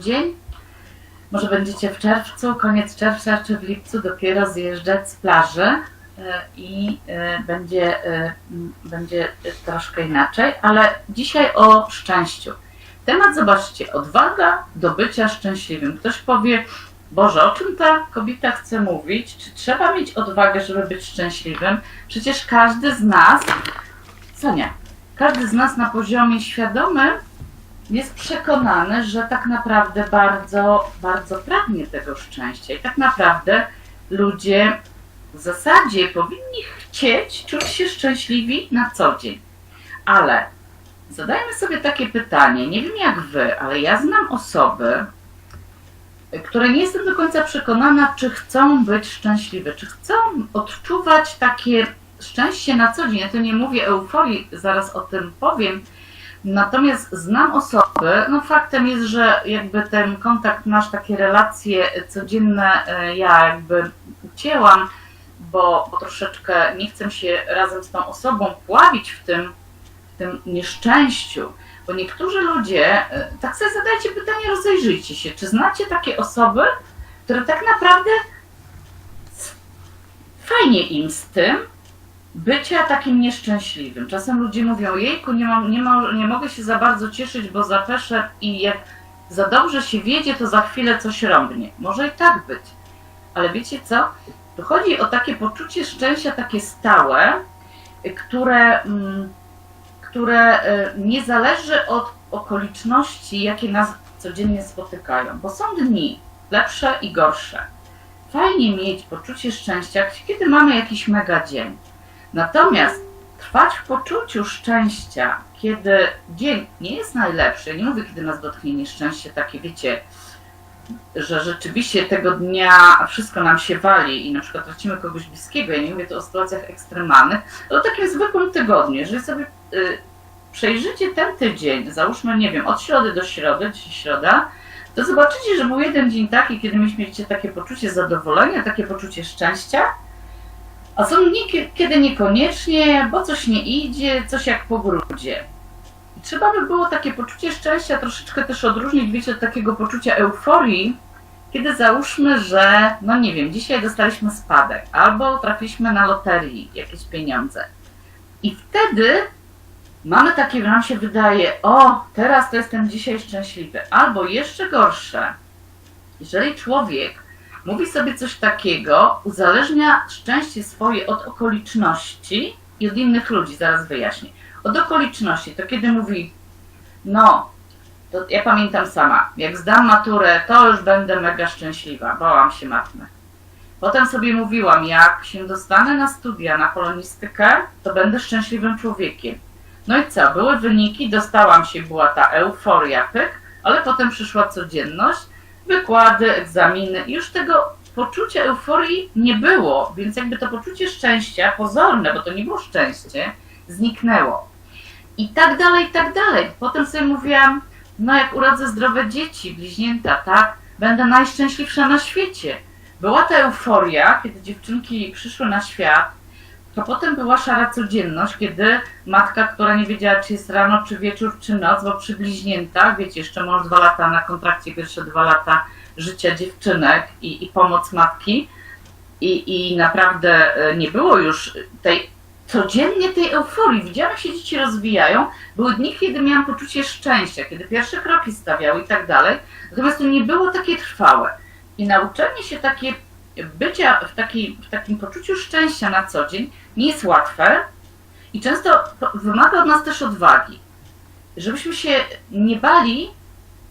dzień. Może będziecie w czerwcu, koniec czerwca czy w lipcu dopiero zjeżdżać z plaży e, i e, będzie, e, będzie troszkę inaczej, ale dzisiaj o szczęściu. Temat, zobaczcie, odwaga do bycia szczęśliwym. Ktoś powie, Boże, o czym ta kobieta chce mówić? Czy trzeba mieć odwagę, żeby być szczęśliwym? Przecież każdy z nas, co nie, każdy z nas na poziomie świadomym jest przekonany, że tak naprawdę bardzo, bardzo pragnie tego szczęścia. I tak naprawdę ludzie w zasadzie powinni chcieć czuć się szczęśliwi na co dzień. Ale zadajmy sobie takie pytanie, nie wiem jak wy, ale ja znam osoby, które nie jestem do końca przekonana, czy chcą być szczęśliwe, czy chcą odczuwać takie szczęście na co dzień. Ja tu nie mówię euforii, zaraz o tym powiem. Natomiast znam osoby, no faktem jest, że jakby ten kontakt nasz, takie relacje codzienne e, ja jakby ucięłam, bo, bo troszeczkę nie chcę się razem z tą osobą pławić w tym, w tym nieszczęściu. Bo niektórzy ludzie, e, tak sobie zadajcie pytanie, rozejrzyjcie się, czy znacie takie osoby, które tak naprawdę fajnie im z tym bycia takim nieszczęśliwym. Czasem ludzie mówią, jejku, nie, mam, nie, mo, nie mogę się za bardzo cieszyć, bo zapeszę i jak za dobrze się wiedzie, to za chwilę coś rąbnie. Może i tak być. Ale wiecie co? Tu chodzi o takie poczucie szczęścia, takie stałe, y, które... Mm, które e, nie zależy od okoliczności, jakie nas codziennie spotykają, bo są dni lepsze i gorsze. Fajnie mieć poczucie szczęścia, kiedy mamy jakiś mega dzień. Natomiast trwać w poczuciu szczęścia, kiedy dzień nie jest najlepszy, nie mówię, kiedy nas dotknie nieszczęście, takie wiecie, że rzeczywiście tego dnia wszystko nam się wali i na przykład tracimy kogoś bliskiego, ja nie mówię tu o sytuacjach ekstremalnych, ale o takim zwykłym tygodniu, jeżeli sobie y, przejrzycie ten tydzień, załóżmy, nie wiem, od środy do środy, dzisiaj środa, to zobaczycie, że był jeden dzień taki, kiedy mieliście takie poczucie zadowolenia, takie poczucie szczęścia, a są dni, kie- kiedy niekoniecznie, bo coś nie idzie, coś jak po grudzie. Trzeba by było takie poczucie szczęścia troszeczkę też odróżnić, wiecie, od takiego poczucia euforii, kiedy załóżmy, że, no nie wiem, dzisiaj dostaliśmy spadek, albo trafiliśmy na loterii jakieś pieniądze. I wtedy mamy takie, nam się wydaje, o, teraz to jestem dzisiaj szczęśliwy. Albo jeszcze gorsze, jeżeli człowiek mówi sobie coś takiego, uzależnia szczęście swoje od okoliczności i od innych ludzi, zaraz wyjaśnię. Od okoliczności, to kiedy mówi, no, to ja pamiętam sama, jak zdam maturę, to już będę mega szczęśliwa, bałam się matmy. Potem sobie mówiłam, jak się dostanę na studia, na polonistykę, to będę szczęśliwym człowiekiem. No i co? Były wyniki, dostałam się, była ta euforia, pyk, ale potem przyszła codzienność, wykłady, egzaminy już tego poczucia euforii nie było, więc jakby to poczucie szczęścia, pozorne, bo to nie było szczęście, zniknęło. I tak dalej, i tak dalej. Potem sobie mówiłam, no jak urodzę zdrowe dzieci, bliźnięta, tak, będę najszczęśliwsza na świecie. Była ta euforia, kiedy dziewczynki przyszły na świat, to potem była szara codzienność, kiedy matka, która nie wiedziała, czy jest rano, czy wieczór, czy noc, bo przy bliźniętach, wiecie, jeszcze mąż dwa lata na kontrakcie, pierwsze dwa lata życia dziewczynek i, i pomoc matki. I, I naprawdę e, nie było już tej codziennie tej euforii. Widziałam, jak się dzieci rozwijają. Były dni, kiedy miałam poczucie szczęścia, kiedy pierwsze kroki stawiały i tak dalej. Natomiast to nie było takie trwałe. I nauczenie się takie bycia w, takiej, w takim poczuciu szczęścia na co dzień nie jest łatwe i często wymaga od nas też odwagi. Żebyśmy się nie bali,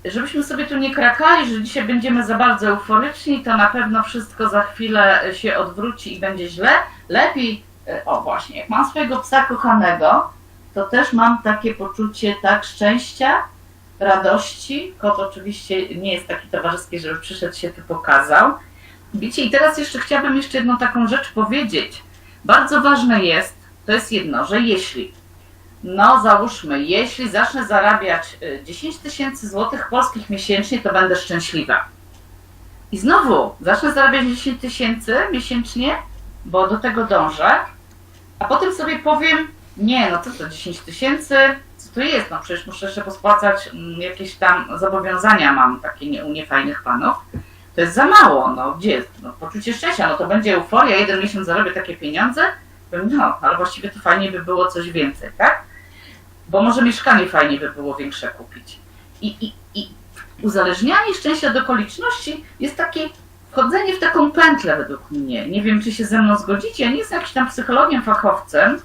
żebyśmy sobie tu nie krakali, że dzisiaj będziemy za bardzo euforyczni, to na pewno wszystko za chwilę się odwróci i będzie źle. Lepiej, e, o właśnie, jak mam swojego psa kochanego, to też mam takie poczucie tak szczęścia, radości. Kot oczywiście nie jest taki towarzyski, żeby przyszedł się tu pokazał. Wiecie, i teraz jeszcze chciałabym jeszcze jedną taką rzecz powiedzieć. Bardzo ważne jest, to jest jedno, że jeśli, no załóżmy, jeśli zacznę zarabiać y, 10 tysięcy złotych polskich miesięcznie, to będę szczęśliwa. I znowu, zacznę zarabiać 10 tysięcy miesięcznie, bo do tego dążę, a potem sobie powiem, nie, no co to 10 tysięcy, co to jest? No przecież muszę jeszcze pospłacać mm, jakieś tam zobowiązania mam, takie nie, u niefajnych panów. To jest za mało, no gdzie? No, poczucie szczęścia, no to będzie euforia, jeden miesiąc zarobię takie pieniądze, no, ale właściwie to fajnie by było coś więcej, tak? Bo może mieszkanie fajnie by było większe kupić. I, i, i uzależnianie szczęścia od okoliczności jest takie wchodzenie w taką pętlę według mnie. Nie wiem, czy się ze mną zgodzicie. Ja nie jestem jakimś tam psychologiem, fachowcem.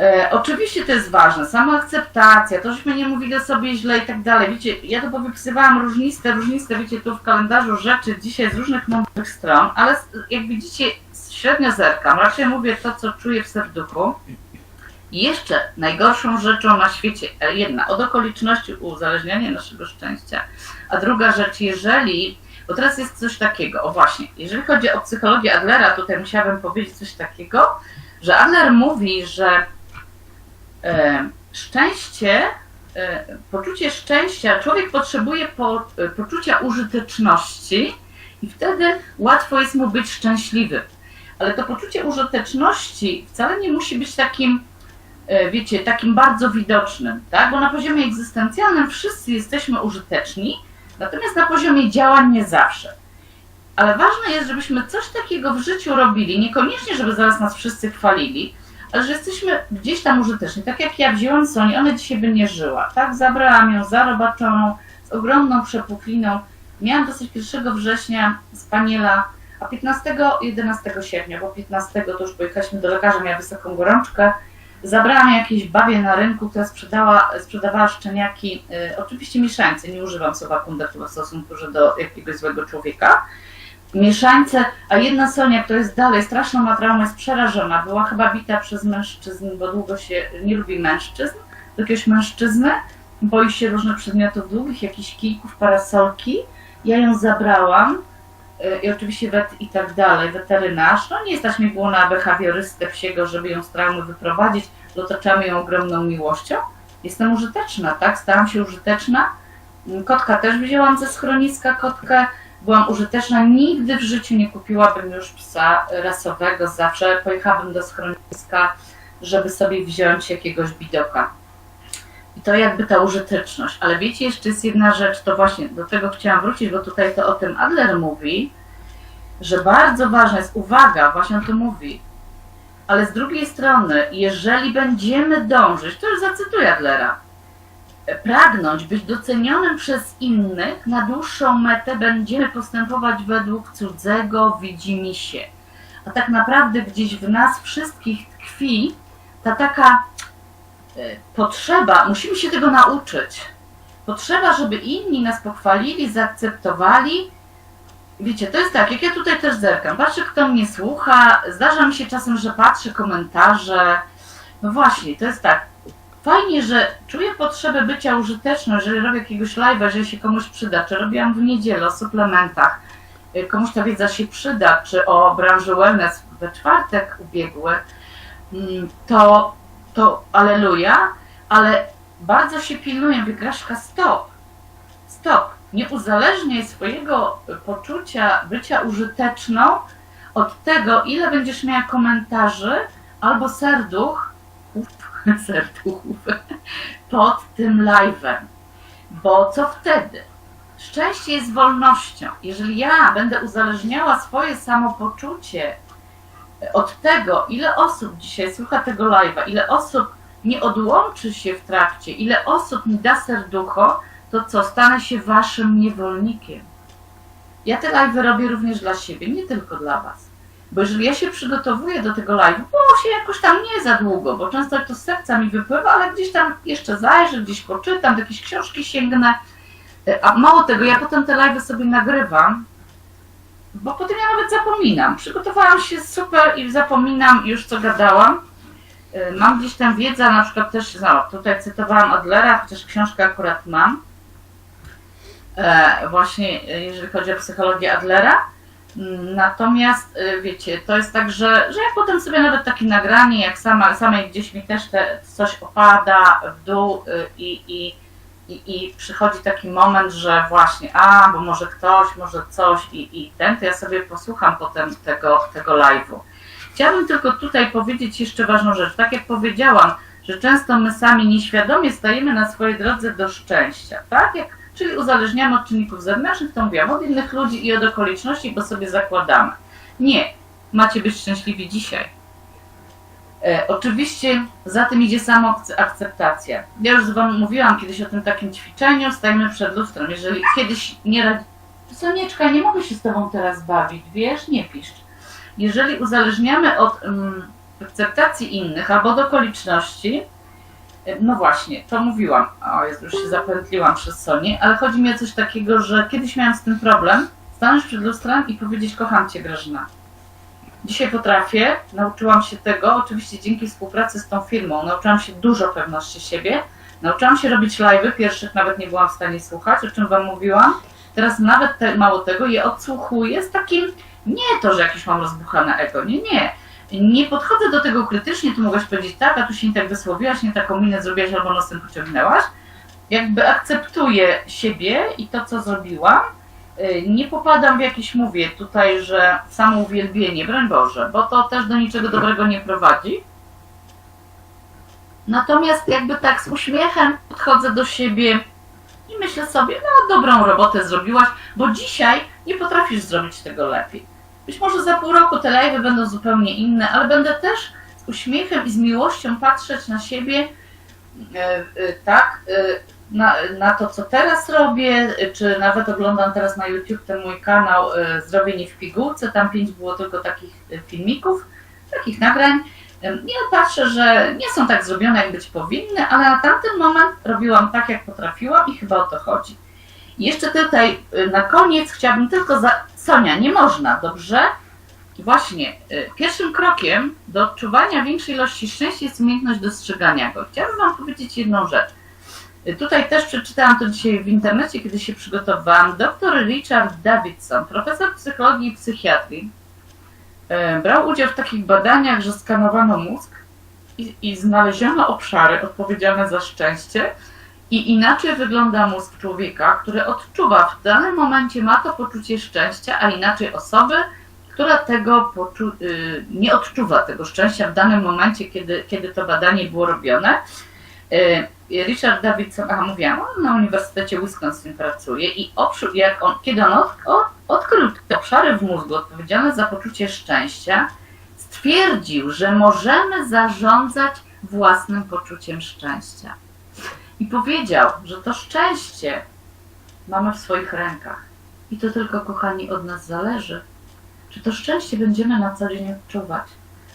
E, oczywiście to jest ważne, samoakceptacja, to żeśmy nie mówili o sobie źle i tak dalej. Wiecie, ja to powypisywałam różniste, różniste, wiecie, tu w kalendarzu rzeczy dzisiaj z różnych mądrych stron, ale jak widzicie, średnio zerkam, raczej mówię to, co czuję w serduchu. I jeszcze najgorszą rzeczą na świecie, e, jedna, od okoliczności uzależniania naszego szczęścia, a druga rzecz, jeżeli, bo teraz jest coś takiego, o właśnie, jeżeli chodzi o psychologię Adlera, tutaj musiałabym powiedzieć coś takiego, że Adler mówi, że szczęście, e, poczucie szczęścia, człowiek potrzebuje po, e, poczucia użyteczności i wtedy łatwo jest mu być szczęśliwy. Ale to poczucie użyteczności wcale nie musi być takim, e, wiecie, takim bardzo widocznym, tak? Bo na poziomie egzystencjalnym wszyscy jesteśmy użyteczni, natomiast na poziomie działań nie zawsze. Ale ważne jest, żebyśmy coś takiego w życiu robili, niekoniecznie, żeby zaraz nas wszyscy chwalili, że jesteśmy gdzieś tam użyteczni. Tak jak ja wzięłam Sonię, ona dzisiaj by nie żyła, tak? Zabrałam ją zarobaczoną, z ogromną przepukliną. Miałam dosyć 1 września z Paniela, a 15-11 sierpnia, bo 15 to już pojechaliśmy do lekarza, miała wysoką gorączkę. Zabrałam jakiejś babie na rynku, która sprzedała, sprzedawała szczeniaki, y, oczywiście mieszańce, nie używam słowa kundatula w stosunku do jakiegoś złego człowieka. Mieszańce, a jedna Sonia, która jest dalej, straszną ma traumę, jest przerażona. Była chyba bita przez mężczyzn, bo długo się nie lubi mężczyzn, jakiegoś mężczyzny, boi się różnych przedmiotów długich, jakichś kijków, parasolki. Ja ją zabrałam y, i oczywiście wet i tak dalej, weterynarz. No nie stać mi było na behawiorystę psiego, żeby ją z traumy wyprowadzić, otaczamy ją ogromną miłością. Jestem użyteczna, tak? Stałam się użyteczna. Kotka też wzięłam ze schroniska, kotkę. Byłam użyteczna, nigdy w życiu nie kupiłabym już psa rasowego, zawsze pojechałabym do schroniska, żeby sobie wziąć jakiegoś bidoka. I to jakby ta użyteczność. Ale wiecie, jeszcze jest jedna rzecz, to właśnie do tego chciałam wrócić, bo tutaj to o tym Adler mówi, że bardzo ważna jest uwaga, właśnie on to mówi. Ale z drugiej strony, jeżeli będziemy dążyć, to już zacytuję Adlera, pragnąć być docenionym przez innych, na dłuższą metę będziemy postępować według cudzego widzimisię. A tak naprawdę gdzieś w nas wszystkich tkwi ta taka e, potrzeba, musimy się tego nauczyć. Potrzeba, żeby inni nas pochwalili, zaakceptowali. Wiecie, to jest tak, jak ja tutaj też zerkam, patrzę kto mnie słucha, zdarza mi się czasem, że patrzę komentarze. No właśnie, to jest tak, fajnie, że czuję potrzebę bycia użyteczną, jeżeli robię jakiegoś live'a, jeżeli się komuś przyda, czy robiłam w niedzielę o suplementach, y, komuś ta wiedza się przyda, czy o branży wellness we czwartek ubiegły, mm, to, to aleluja, ale bardzo się pilnuję, wygraszka stop, stop, nie uzależniaj swojego poczucia bycia użyteczną od tego, ile będziesz miała komentarzy albo serduch, serduchów pod tym live'em. Bo co wtedy? Szczęście jest wolnością. Jeżeli ja będę uzależniała swoje samopoczucie od tego, ile osób dzisiaj słucha tego live'a, ile osób nie odłączy się w trakcie, ile osób mi da serducho, to co, stanę się waszym niewolnikiem. Ja te live'y robię również dla siebie, nie tylko dla was. Bo jeżeli ja się przygotowuję do tego live'u, bo się jakoś tam nie za długo, bo często to z serca mi wypływa, ale gdzieś tam jeszcze zajrzę, gdzieś poczytam, do jakieś książki sięgnę. A mało tego, ja potem te live'y sobie nagrywam, bo potem ja nawet zapominam. Przygotowałam się super i zapominam już co gadałam. Mam gdzieś tam wiedzę, na przykład też, no, tutaj cytowałam Adlera, chociaż książkę akurat mam. E, właśnie jeżeli chodzi o psychologię Adlera. Natomiast y, wiecie, to jest tak, że, że jak potem sobie nawet takie nagranie, jak sama, samej gdzieś mi też te, coś opada w dół y, i, i, i, i przychodzi taki moment, że właśnie, a, bo może ktoś, może coś i, i ten, to ja sobie posłucham potem tego, tego live'u. Chciałabym tylko tutaj powiedzieć jeszcze ważną rzecz. Tak jak powiedziałam, że często my sami nieświadomie stajemy na swojej drodze do szczęścia, tak? Jak, czyli uzależniamy od czynników zewnętrznych, to mówiłam, od innych ludzi i od okoliczności, bo sobie zakładamy. Nie, macie być szczęśliwi dzisiaj. E, oczywiście za tym idzie samoakceptacja. Ja już Wam mówiłam kiedyś o tym takim ćwiczeniu, stajemy przed lustrem. Jeżeli kiedyś nie radzi... Sonieczka, nie mogę się z Tobą teraz bawić, wiesz? Nie piszcz. Jeżeli uzależniamy od mm, akceptacji innych albo od okoliczności, no właśnie, to mówiłam. O, Jezu, już się zapętliłam przez Sonię, ale chodzi mi o coś takiego, że kiedyś miałam z tym problem, stanąć przed lustrem i powiedzieć kocham Cię Grażyna. Dzisiaj potrafię, nauczyłam się tego, oczywiście dzięki współpracy z tą firmą, nauczyłam się dużo pewności siebie, nauczyłam się robić live'y, pierwszych nawet nie byłam w stanie słuchać, o czym Wam mówiłam. Teraz nawet te, mało tego, je odsłuchuję z takim, nie to, że jakieś mam rozbuchane ego, nie, nie. Nie podchodzę do tego krytycznie, tu mogłaś powiedzieć tak, a tu się nie tak wysłowiłaś, nie taką minę zrobiłaś albo nosem pociągnęłaś. Jakby akceptuję siebie i to, co zrobiłam, Y, nie popadam w jakieś, mówię tutaj, że samo uwielbienie, broń Boże, bo to też do niczego dobrego nie prowadzi. Natomiast jakby tak z uśmiechem podchodzę do siebie i myślę sobie, no dobrą robotę zrobiłaś, bo dzisiaj nie potrafisz zrobić tego lepiej. Być może za pół roku te live'y będą zupełnie inne, ale będę też z uśmiechem i z miłością patrzeć na siebie, e, e, tak, e, na, na to, co teraz robię, czy nawet oglądam teraz na YouTube ten mój kanał Zrobienie w pigułce, tam pięć było tylko takich filmików, takich nagrań. Ja patrzę, że nie są tak zrobione, jak być powinny, ale na tamten moment robiłam tak, jak potrafiłam i chyba o to chodzi. I jeszcze tutaj na koniec chciałabym tylko za... Sonia, nie można, dobrze? Właśnie, e, pierwszym krokiem do odczuwania większej ilości szczęścia jest umiejętność dostrzegania go. Chciałabym Wam powiedzieć jedną rzecz. Tutaj też przeczytałam to dzisiaj w internecie, kiedy się przygotowałam. Dr Richard Davidson, profesor psychologii i psychiatrii, e, brał udział w takich badaniach, że skanowano mózg i, i znaleziono obszary odpowiedzialne za szczęście i inaczej wygląda mózg człowieka, który odczuwa w danym momencie, ma to poczucie szczęścia, a inaczej osoby, która tego y, nie odczuwa tego szczęścia w danym momencie, kiedy, kiedy to badanie było robione. Y, Richard Davidson, aha, mówiłam, on na Uniwersytecie Wisconsin pracuje i oprócz, jak on, kiedy on od, odkrył te obszary w mózgu odpowiedzialne za poczucie szczęścia, stwierdził, że możemy zarządzać własnym poczuciem szczęścia. I powiedział, że to szczęście mamy w swoich rękach. I to tylko, kochani, od nas zależy, czy to szczęście będziemy na co dzień odczuwać.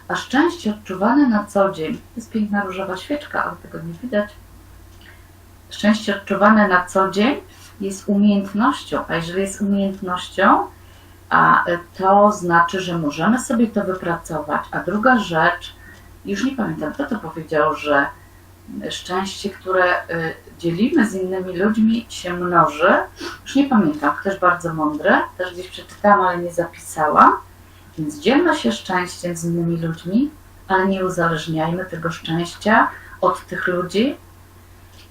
A szczęście odczuwane na co dzień to jest piękna różowa świeczka, ale tego nie widać. Szczęście odczuwane na co dzień jest umiejętnością, a jeżeli jest umiejętnością, a to znaczy, że możemy sobie to wypracować. A druga rzecz, już nie pamiętam, kto to powiedział, że szczęście, które y, dzielimy z innymi ludźmi, się mnoży. Już nie pamiętam, też bardzo mądre, też gdzieś przeczytałam, ale nie zapisałam. Więc dzielmy się szczęściem z innymi ludźmi, ale nie uzależniajmy tego szczęścia od tych ludzi.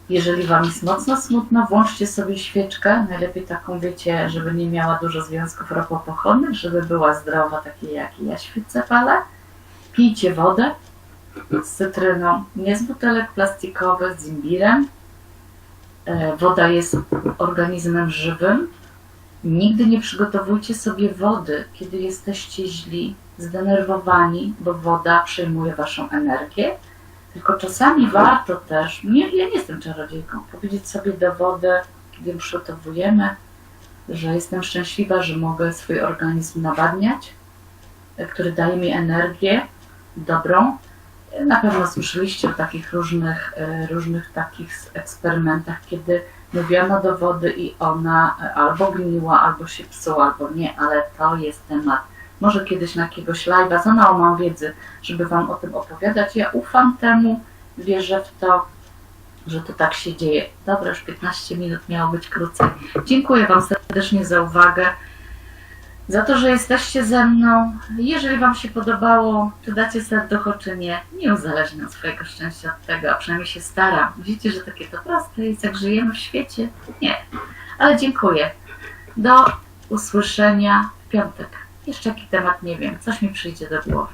Jeżeli Wam jest mocno smutno, włączcie sobie świeczkę, najlepiej taką, wiecie, żeby nie miała dużo związków ropopochłonnych, żeby była zdrowa, takiej jak ja świecę palę. Pijcie wodę z cytryną, nie z butelek plastikowych, z imbirem. E, Woda jest organizmem żywym, Nigdy nie przygotowujcie sobie wody, kiedy jesteście źli, zdenerwowani, bo woda przejmuje waszą energię. Tylko czasami warto też, nie, ja nie jestem czarodziejką, powiedzieć sobie do wody, kiedy ją przygotowujemy, że jestem szczęśliwa, że mogę swój organizm nawadniać, e, który daje mi energię dobrą. E, Na pewno słyszeliście o takich różnych, e, różnych takich eksperymentach, kiedy mówiono do wody i ona albo gniła, albo się psuła, albo nie, ale to jest temat. Może kiedyś na jakiegoś live'a, za mało mam wiedzy, żeby Wam o tym opowiadać. Ja ufam temu, wierzę w to, że to tak się dzieje. Dobra, już 15 minut miało być krócej. Dziękuję Wam serdecznie za uwagę, za to, że jesteście ze mną. Jeżeli Wam się podobało, czy dacie serducho, czy nie, nie uzależniam swojego szczęścia od tego, a przynajmniej się staram. Widzicie, że takie to proste jest, jak żyjemy w świecie? Nie. Ale dziękuję. Do usłyszenia w piątek. Jeszcze jaki temat nie wiem, coś mi przyjdzie do głowy.